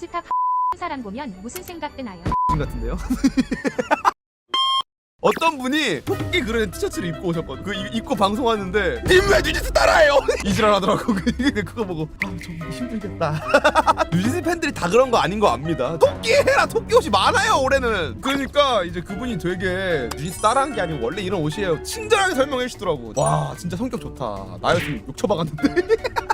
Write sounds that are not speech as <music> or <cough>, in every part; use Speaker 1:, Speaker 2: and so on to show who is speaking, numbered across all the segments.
Speaker 1: 인스타 사람 보면 무슨 생각 드나요? <laughs>
Speaker 2: 같은데요? 어떤 분이 토끼 그런 티셔츠를 입고 오셨거든. 그 이- 입고 방송하는데 님왜 뉴진스 따라해요? <laughs> 이지랄 하더라고. <laughs> 근데 그거 보고 아좀 힘들겠다. 뉴진스 팬들이 다 그런 거 아닌 거 압니다. 토끼 해라. 토끼 옷이 많아요 올해는. 그러니까 이제 그분이 되게 뉴진스 따라한 게 아니고 원래 이런 옷이에요. 친절하게 설명해 주시더라고. 와 진짜 성격 좋다. 나였으면 욕 쳐박았는데.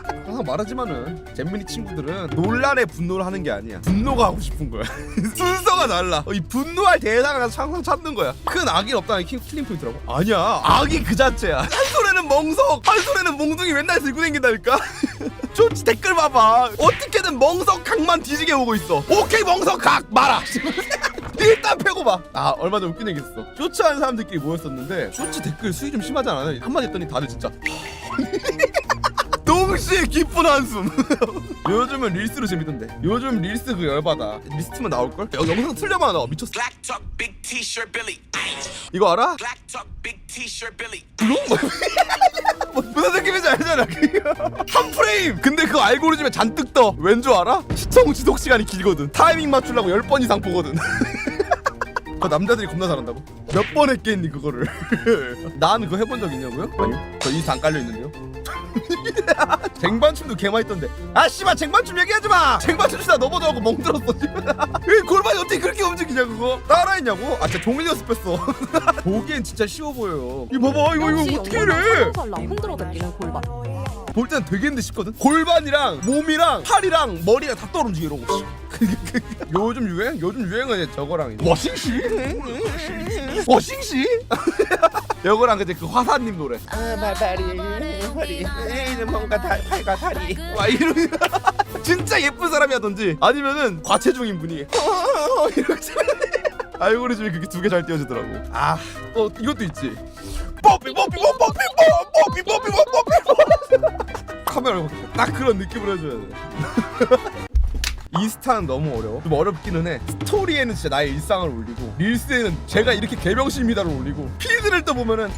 Speaker 2: 항상 말하지만은 잼민이 친구들은 논란에 분노를 하는 게 아니야. 분노가 하고 싶은 거야. <laughs> 순서가 달라. 어, 이 분노할 대상을 항상 찾는 거야. 큰 악이 없다는 게 킬링 포인트라고? 아니야. 악이 그 자체야. 한 손에는 멍석 한 손에는 몽둥이 맨날 들고 다닌다니까? <laughs> 좋지 댓글 봐봐. 어떻게든 멍석 각만 뒤지게 오고 있어. 오케이 멍석 각! 말아! <laughs> 일단 패고 봐. 아 얼마 전에 웃긴 얘기 있어. 쇼츠하는 사람들끼리 모였었는데 쇼츠 댓글 수위 좀 심하지 않아요? 한마디 했더니 다들 진짜 동시에 기쁜 한숨. <laughs> 요즘은 릴스로 재밌던데. 요즘 릴스 그 열받아. 리스트만 나올걸? 여, 영상 틀려만 나와. 미쳤어.
Speaker 3: Black talk, big t-shirt Billy.
Speaker 2: 이거 알아?
Speaker 3: Black talk, big t-shirt Billy. <laughs>
Speaker 2: 뭐, 무슨 느낌인지 알잖아. 한 프레임. 근데 그 알고리즘에 잔뜩 떠. 왠 줄 알아? 시청 지속 시간이 길거든. 타이밍 맞추려고 10번 이상 보거든. <laughs> 그 남자들이 겁나 잘한다고? 몇 번 했겠니 그거를? 나는 그거 해본 적 있냐고요? 아니요. 저 인스타 안 깔려 있는데요. <laughs> 쟁반춤도 개마 있던데. 아 씨발 쟁반춤 얘기하지 마. 쟁반춤 시다 너보다 하고 멍들었어. 이 <laughs> 골반이 어떻게 그렇게 움직이냐 그거? 따라했냐고? 아 진짜 종이 연습했어. <laughs> 보기엔 진짜 쉬워 보여요. 이거 봐봐 이거 이거 어떻게 이래?
Speaker 4: 살랑 흔들어 당기는 골반.
Speaker 2: 볼 때는 되겠는데 싶거든? 골반이랑 몸이랑 팔이랑 머리가 다 떨어지게 이러고 <laughs> 요즘 유행? 요즘 유행은 이제 저거랑 이제. 워싱시? 워싱시? 요거랑 <laughs> 이제 그 화사님 노래.
Speaker 5: 아 말발이 허리. 에이 뭔가 다, 팔과 다리.
Speaker 2: 와 이런 <laughs> 진짜 예쁜 사람이라든지 아니면은 과체중인 분이. 어, 이렇게 알고리즘이 그렇게 두 개 잘 띄워주더라고. 아또 이것도 있지. 뽀삐 뽀삐 뽀삐 뽀삐 뽀삐 뽀삐 뽀삐 뽀삐. 카메라 딱 그런 느낌으로 해줘야 돼 인스타는 너무 어려워 좀 어렵기는 해 스토리에는 진짜 나의 일상을 올리고 릴스에는 제가 이렇게 개병신입니다를 올리고 피드를 또 보면은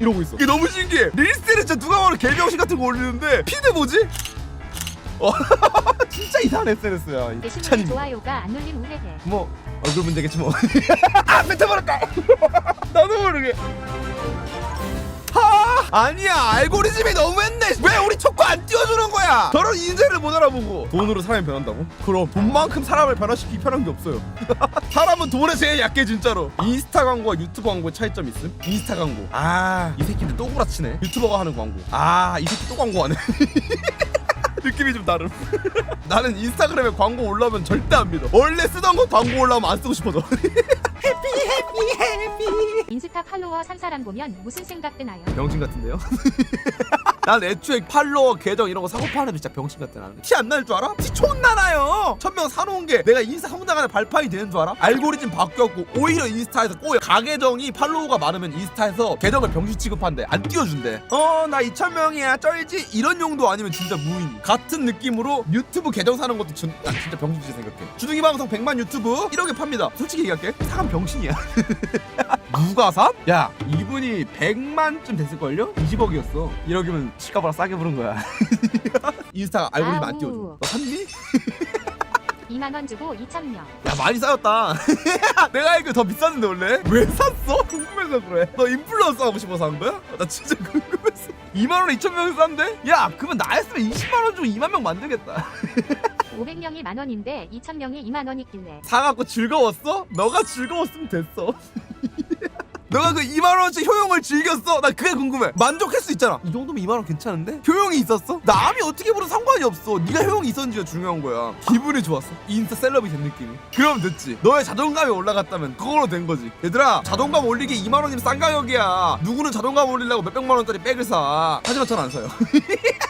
Speaker 2: 이러고 있어 이게 너무 신기해 릴스에는 진짜 누가 봐도 개병신 같은 거 올리는데 피드 뭐지? 어 <laughs> 진짜 이상한 SNS야 이
Speaker 1: 대신 좋아요가 안 눌림 우회해.
Speaker 2: 뭐 얼굴 문제겠지 뭐. <laughs> 아 뱉어버렸다. <laughs> 나도 모르게. 하 아니야 알고리즘이 너무했네. 왜 우리 초코 안 띄워주는 거야? 저런 인재를 못 알아보고 돈으로 사람이 변한다고? 그럼 돈만큼 사람을 변화시키기 편한 게 없어요. <laughs> 사람은 돈에 제일 약해 진짜로. 인스타 광고와 유튜브 광고의 차이점 있음? 인스타 광고. 아 이 새끼들 또 구라치네. 유튜버가 하는 광고. 아 이 새끼 또 광고하네. <laughs> 느낌이 좀 다름. <laughs> 나는 인스타그램에 광고 올라오면 절대 안 믿어. 원래 쓰던 거 광고 올라오면 안 쓰고 싶어져.
Speaker 1: 인스타 팔로워 산 사람 보면 무슨 생각 드나요?
Speaker 2: 병신 같은데요? <laughs> 난 애초에 팔로워 계정 이런 거 사고 파는 진짜 병신 같아 나는. 티 안 날 줄 알아? 티 촌나 나요? 천명 사놓은 게 내가 인스타 성장하는 발판이 되는 줄 알아? 알고리즘 바뀌었고 오히려 인스타에서 꼬여. 가계정이 팔로워가 많으면 인스타에서 계정을 병신 취급한대. 안 띄워준대. 어 나 2천 명이야. 쩔지? 이런 용도 아니면 진짜 무인. 같은 느낌으로 유튜브 계정 사는 것도 진, 난 진짜 병신같이 생각해. 주둥이 방송 100만 유튜브? 1억에 팝니다. 솔직히 얘기할게. 사람 병신이야. <laughs> 누가 사? 야 이 분이 100만쯤 됐을걸요? 20억이었어 1억이면 시가보다 싸게 부른 거야 <laughs> 인스타 알고리즘 안
Speaker 1: 아우.
Speaker 2: 띄워줘 너 샀니? <laughs>
Speaker 1: 2만 원 주고 2천 명.
Speaker 2: 야 많이 쌓였다 <laughs> 내가 알기로 더 비쌌는데 원래 왜 샀어? 궁금해서 그래 너 인플루언서 하고 싶어서 산 거야? 나 진짜 궁금했어 2만원에 2천명이 싼데? 야 그러면 나였으면 20만원 주고 2만 명 만들겠다
Speaker 1: 500명이 만 원인데 2천 명이 2만 원 있길래.
Speaker 2: 사갖고 즐거웠어? 너가 즐거웠으면 됐어. 너가 그 2만 원어치 효용을 즐겼어? 나 그게 궁금해. 만족할 수 있잖아. 이 정도면 2만 원 괜찮은데? 효용이 있었어? 남이 어떻게 보든 상관이 없어. 네가 효용이 있었는지가 중요한 거야. 기분이 좋았어. 인스타 셀럽이 된 느낌이. 그럼 됐지. 너의 자존감이 올라갔다면 그걸로 된 거지. 얘들아, 자존감 올리기 2만 원이면 싼 가격이야. 누구는 자존감 올리려고 몇백만 원짜리 백을 사. 하지만 전 안 사요. <laughs>